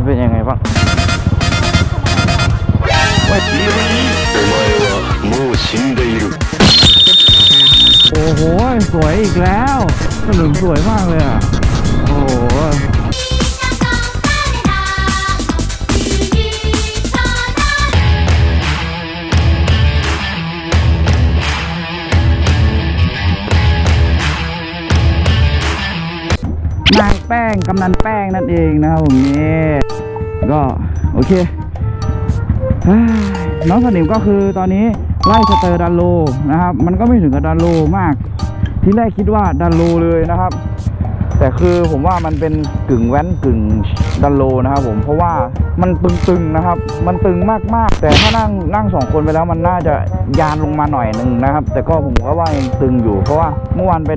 ันเป็นยังไงบ้างโอ้โห สวยอีกแล้ว สนุนสวยมากเลยอะ โอ้โห กำนันแป้งนั่นเองนะครับผมนี่ก็โอเคน้องสนิมก็คือตอนนี้ไล่สเตอร์ดันโลนะครับ มันก็ไม่ถึงกับดันโลมาก ที่แรกคิดว่าดันโลเลยนะครับ แต่คือผมว่ามันเป็นกึ่งแว้นกึ่งดันโลนะครับผมเพราะว่ามันตึงๆนะครับ มันตึงมากๆ แต่ถ้านั่งนั่งสองคนไปแล้วมันน่าจะยานลงมาหน่อยหนึ่งนะครับ แต่ก็ผมก็ว่ายังตึงอยู่ เพราะว่าเมื่อวานไป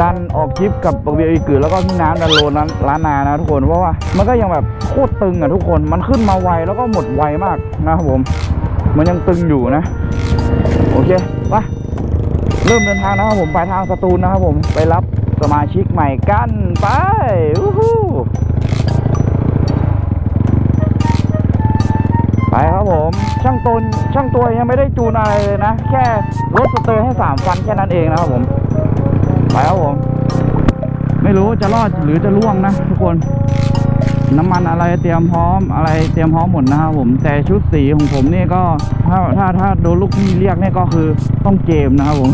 ดันออกคลิปกับเบียร์อีกือแล้วก็พี่น้ำดันโลนั้นล้านนานะทุกคนเพราะว่ามันก็ยังแบบโคตรตึงอะทุกคนมันขึ้นมาไวแล้วก็หมดไวมากนะครับผม มันยังตึงอยู่นะ โอเคไปเริ่มเดินทางนะครับผมไปทางสตูลนะครับผมไปรับ สมาชิกใหม่กันไปู้หูไปครับผม ช่างตนช่างตัวยังไม่ได้จูนอะไรเลยนะ แค่รถสเตอร์ให้สามฟันแค่นั้นเองนะครับผม ไปครับผม ไม่รู้จะรอดหรือจะล่วงนะทุกคน น้ำมันอะไรเตรียมพร้อมอะไรเตรียมพร้อมหมดนะครับผมแต่ชุดสีของผมนี่ก็ถ้าถ้าถ้าโดนลูกพี่เรียกเนี่ยก็คือต้องเกมนะครับผม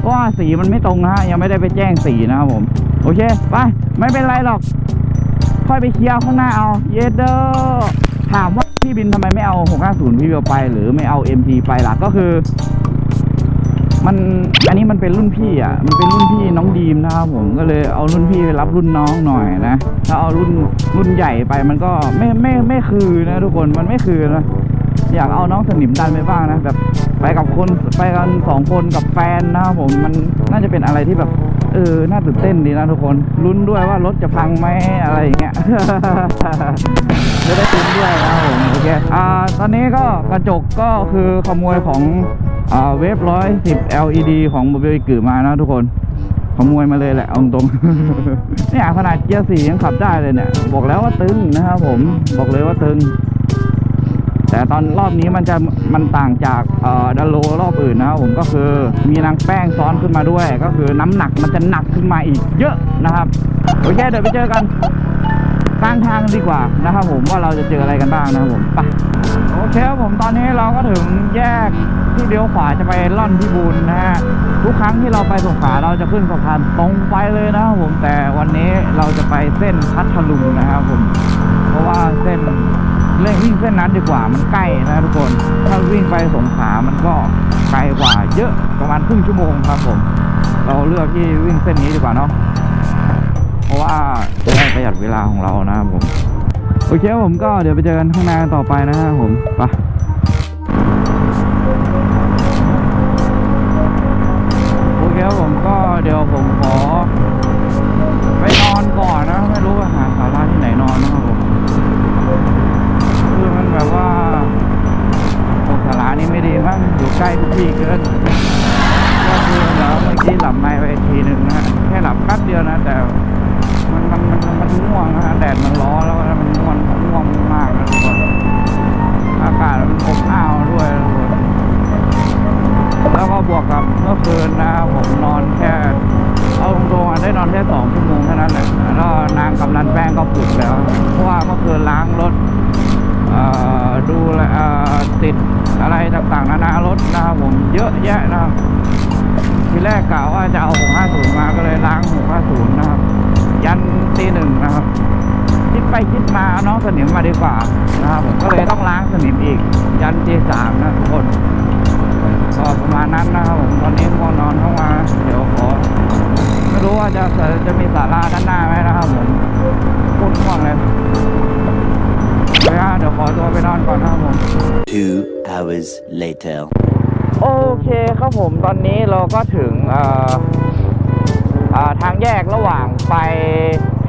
เพราะว่าสีมันไม่ตรงนะฮะยังไม่ได้ไปแจ้งสีนะครับผมโอเคไปไม่เป็นไรหรอก ค่อยไปเคลียร์ข้างหน้าเอา เยเดอร์ถามว่าพี่บินทำไมไม่เอา 650 พี่เบลไป หรือไม่เอา MT ไปล่ะก็คือ มันอันนี้มันเป็นรุ่นพี่อะ มันเป็นรุ่นพี่น้องดีมนะครับผมก็เลยเอารุ่นพี่ไปรับรุ่นน้องหน่อยนะถ้าเอารุ่นรุ่นใหญ่ไปมันก็ไม่ไม่ไม่คือนะทุกคนมันไม่คือนะอยากเอาน้องสนิมดันไปบ้างนะแบบไปกับคนไปกันสองคนกับแฟนนะครับผมมันน่าจะเป็นอะไรที่แบบเออน่าตื่นเต้นดีนะทุกคนลุ้นด้วยว่ารถจะพังไหมอะไรอย่างเงี้ยจะได้ลุ้นด้วยนะครับผมโอเคอ่าตอนนี้ก็กระจกก็คือขโมยของ เวฟร้อยสิบ LED ของโมบิลกือมานะทุกคนขโมยมาเลยแหละเอาตรงเนี่ยขนาดเกียร์สี่ยังขับได้เลยเนี่ย บอกแล้วว่าตึงนะครับผมบอกเลยว่าตึง แต่ตอนรอบนี้มันจะมันต่างจากเอ่อดันโลรอบอื่นนะครับผมก็คือมีนางแป้งซ้อนขึ้นมาด้วย ก็คือน้ำหนักมันจะหนักขึ้นมาอีกเยอะนะครับโอเคเดี๋ยวไปเจอกัน กลางทางดีกว่านะครับผมว่าเราจะเจออะไรกันบ้างนะครับผมไปโอเคครับผมตอนนี้เราก็ถึงแยกที่เลี้ยวขวาจะไปล่อนพิบูลนะฮะทุกครั้งที่เราไปสงขลาเราจะขึ้นสะพานตรงไปเลยนะครับผมแต่วันนี้เราจะไปเส้นพัทลุงนะครับผม เพราะว่าเส้นเล่นวิ่งเส้นนั้นดีกว่ามันใกล้นะทุกคน ถ้าวิ่งไปสงขลามันก็ไกลกว่าเยอะประมาณครึ่งชั่วโมงครับผม เราเลือกที่วิ่งเส้นนี้ดีกว่าเนาะ เพราะว่าจะได้ประหยัดเวลาของเรานะครับผม โอเคผมก็เดี๋ยวไปเจอกันข้างหน้ากันต่อไปนะครับผมไปโอเคผมก็เดี๋ยวผมขอ ไปนอนก่อนนะไม่รู้ว่าหาสาราที่ไหนนอนนะครับผมคือมันแบบว่าตรงสารานี่ไม่ดีมั้งอยู่ใกล้ทุกที่เกิน ก็คือเดี๋ยวเมื่อกี้หลับในไปทีหนึ่งนะฮะแค่หลับแป๊บเดียวนะ แต่มันมันมันมันง่วงนะฮะแดดมันร้อนแล้วมันง่วงง่วงมากนะทุกคนอากาศมันอบอ้าวด้วยทุกคนแล้วก็บวกกับเมื่อคืนนะผมนอนแค่เอาตรงๆอะได้นอนแค่สองชั่วโมงแค่านั้นแหละแล้วนางกำนันแป้งก็ปลุกแล้ว เพราะว่าเมื่อคืนล้างรถดูแลติดอะไรต่างๆนานารถนะครับผมเยอะแยะนะครับ ทีแรกกะว่าจะเอา 650 มาก็เลยล้าง 650 นะครับ ยันตีหนึ่งนะครับ คิดไปคิดมาน้องสนิมมาดีกว่านะครับผมก็เลยต้องล้างสนิมอีก ยันตีสามนะทุกคนก็ประมาณนั้นนะครับผมตอนนี้ง่วงนอนเข้ามาเดี๋ยวขอไม่รู้ว่าจะจะมีศาลาด้านหน้าไหมนะครับผมพูดง่วงเลยเลยเดี๋ยวขอตัวไปนอนก่อนนะครับผม Two hours later. โอเคครับผมตอนนี้เราก็ถึงทางแยกระหว่างไป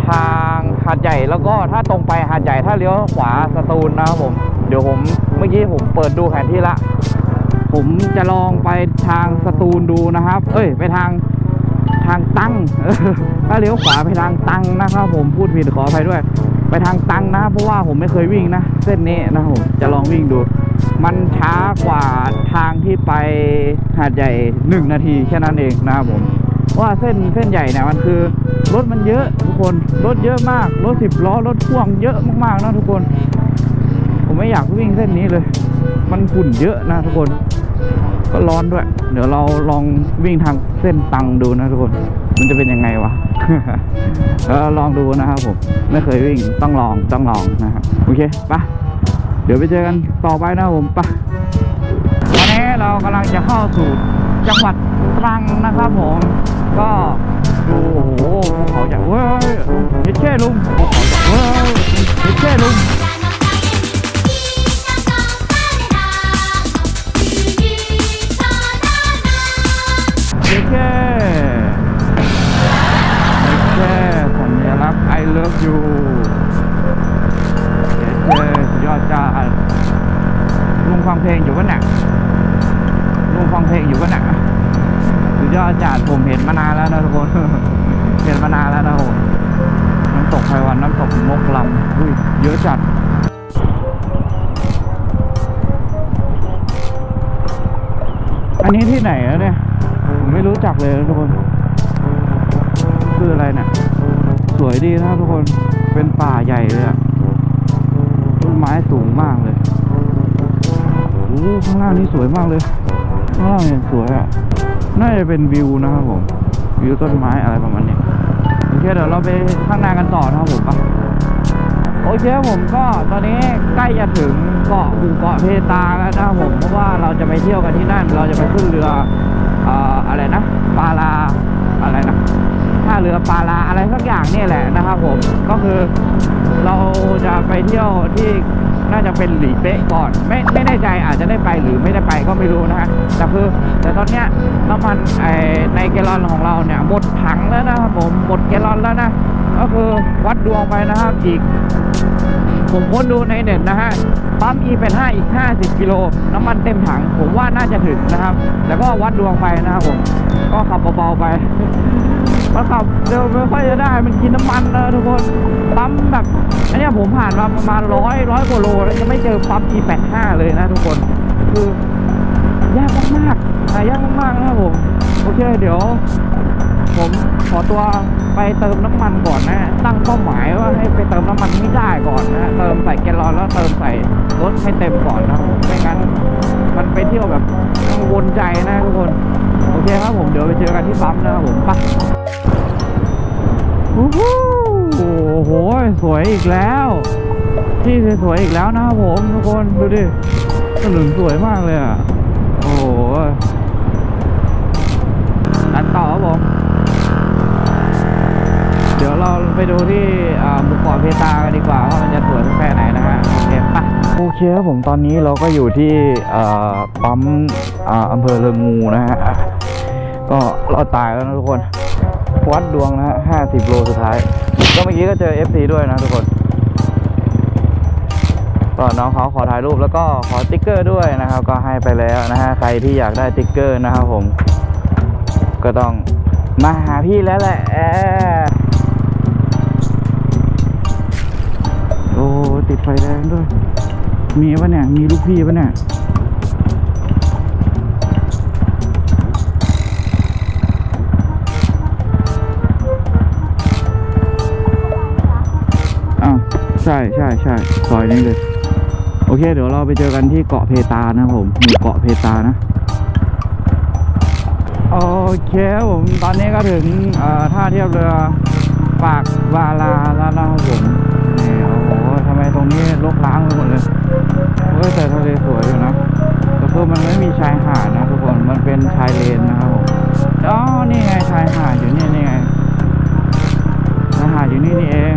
ทางหาดใหญ่แล้วก็ถ้าตรงไปหาดใหญ่ถ้าเลี้ยวขวาสตูลนะครับผม เดี๋ยวผมเมื่อกี้ผมเปิดดูแผนที่ละ ผมจะลองไปทางสตูลดูนะครับ เอ้ย ไปทางทางตั้งถ้าเลี้ยวขวาไปทางตังนะครับ ผมพูดผิดขออภัยด้วย ไปทางตังนะเพราะว่าผมไม่เคยวิ่งนะเส้นนี้นะผมจะลองวิ่งดู มันช้ากว่าทางที่ไปหาดใหญ่หนึ่งนาทีแค่นั้นเองนะครับผมว่าเส้นเส้นใหญ่เนี่ยมันคือรถมันเยอะทุกคนรถเยอะมากรถสิบล้อรถพ่วงเยอะมากๆนะทุกคน ผมไม่อยากวิ่งเส้นนี้เลย มันฝุ่นเยอะนะทุกคน ก็ร้อนด้วย เดี๋ยวเราลองวิ่งทางเส้นตังดูนะทุกคน มันจะเป็นยังไงวะเออลองดูนะครับผมไม่เคยวิ่งต้องลองต้องลองนะครับโอเคปะ ดี๋ยวไปเจอกันต่อไปนะผมปะตอนนี้เรากำลังจะเข้าสู่จังหวัดตรังนะครับผม ก็ดูโอ้โหภูเขาใหญ่เว้ยเย็ดเช่ลุงภูเขาใหญ่เว้ยเย็ดเช่ลุงเจ๊แค่เจ๊แค่สัญลักษณ์ I love you ค่สุดยอดจ้าลุงฟังเพลงอยู่ก็หนักลุงฟังเพลงอยู่ก็หนักสุดยอดจ้าผมเห็นมานานแล้วนะทุกคนเห็นมานานแล้วนะผมน้ำตกไพวันน้ำตกนกลำอุ้ยเยอะจัดอันนี้ที่ไหนอะเนี่ยผมไม่รู้จักเลยนะทุกคน คืออะไรเนี่ยสวยดีนะทุกคนเป็นป่าใหญ่เลยอะ ไม้สูงมากเลยโอ้ข้างล่างนี่สวยมากเลยข้างล่างเนี่ยสวยอะน่าจะเป็นวิวนะครับผม วิวต้นไม้อะไรประมาณนี้โอเคเดี๋ยวเราไปข้างหน้ากันต่อนะครับผมไปโอเคผมก็ตอนนี้ใกล้จะถึงเกาะหมู่เกาะเพตาแล้วนะครับผมเพราะว่าเราจะไปเที่ยวกันที่นั่น เราจะไปขึ้นเรืออออะไรนะปาลาอะไรนะ ท่าเรือปาลาอะไรสักอย่างนี่แหละนะครับผมก็คือเราจะไปเที่ยวที่น่าจะเป็นหลีเป๊ะก่อน ไม่ไม่แน่ใจอาจจะได้ไปหรือไม่ได้ไปก็ไม่รู้นะฮะแต่คือแต่ตอนเนี้ยน้ำมันไอในแกลลอนของเราเนี่ยหมดถังแล้วนะครับผมหมดแกลลอนแล้วนะก็คือวัดดวงไปนะครับอีก ผมค้นดูในเน็ตนะฮะปั๊ม e เป็น5อีก 50 กิโล น้ำมันเต็มถัง ผมว่าน่าจะถึงนะครับ แล้วก็วัดดวงไปนะครับผม ก็ขับเบาๆไป มันขับเร็วไม่ค่อยจะได้ มันกินน้ำมันนะทุกคนปั๊มแบบอันนี้ผมผ่านมาประมาณร้อยร้อยกว่าโลแล้วยังไม่เจอปั๊ม e 8 5 เลยนะทุกคน คือยากมากๆหายากมากๆนะผม โอเคเดี๋ยว ผมขอตัวไปเติมน้ำมันก่อนนะ ตั้งเป้าหมายว่าให้ไปเติมน้ำมันให้ได้ก่อนนะเติมใส่แกลลอนแล้วเติมใส่รถให้เต็มก่อนนะครับผมไม่งั้นมันไปเที่ยวแบบกังวลใจนะทุกคน อเคครับผมเดี๋ยวไปเจอกันที่ปั๊มนะครับผมไปโอ้โหโอ้โหสวยอีกแล้ว ที่สวยๆอีกแล้วนะครับผมทุกคนดูดิถนนสวยมากเลยอะโอ้โหกันต่อครับผมเดี๋ยวเราไปดูที่อ่าหมู่เกาะเพตากันดีกว่าว่ามันจะสวยแค่ไหนนะฮะโอเคปะโอเคครับผมตอนนี้เราก็อยู่ที่ปั๊มอำเภอเริงงูนะฮะ ก็เราตายแล้วนะทุกคน วัดดวงนะฮะห้าสิบโลสุดท้าย ก็เมื่อกี้ก็เจอ FC ด้วยนะทุกคนก็น้องเขาขอถ่ายรูปแล้วก็ขอติ๊กเกอร์ด้วยนะครับ ก็ให้ไปแล้วนะฮะใครที่อยากได้ติ๊กเกอร์นะครับผม ก็ต้องมาหาพี่แล้วแหละโอ้ติดไฟแดงด้วย มีปะเนี่ย มีลูกพี่ปะเนี่ย ใช่ใช่ใช่ซอยนี้เลย โอเค เดี๋ยวเราไปเจอกันที่เกาะเพตานะผมหมู่เกาะเพตานะ โอเคผมตอนนี้ก็ถึงท่าเทียบเรือปากวาลาแล้วนะครับผมนี่โอ้โหทำไมตรงนี้รกร้างไปหมดเลยเฮ้ยแต่ทะเลสวยอยู่นะแต่คือมันไม่มีชายหาดนะทุกคนมันเป็นชายเลนนะครับผมอ๋อนี่ไงชายหาดอยู่นี่นี่ไงชายหาดอยู่นี่นี่เอง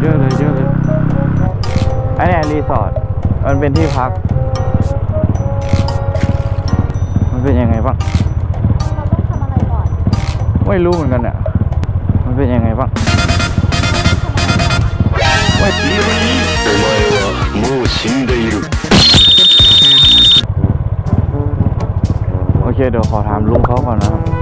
เยอะเลยเยอะเลยอันนี้รีสอร์ท มันเป็นที่พัก มันเป็นยังไงบ้าง ไม่รู้เหมือนกันเนี่ยมันเป็นยังไงบ้างไม่ お前はもう死んでいる โอเค เดี๋ยวขอถามลุงเขาก่อนนะครับ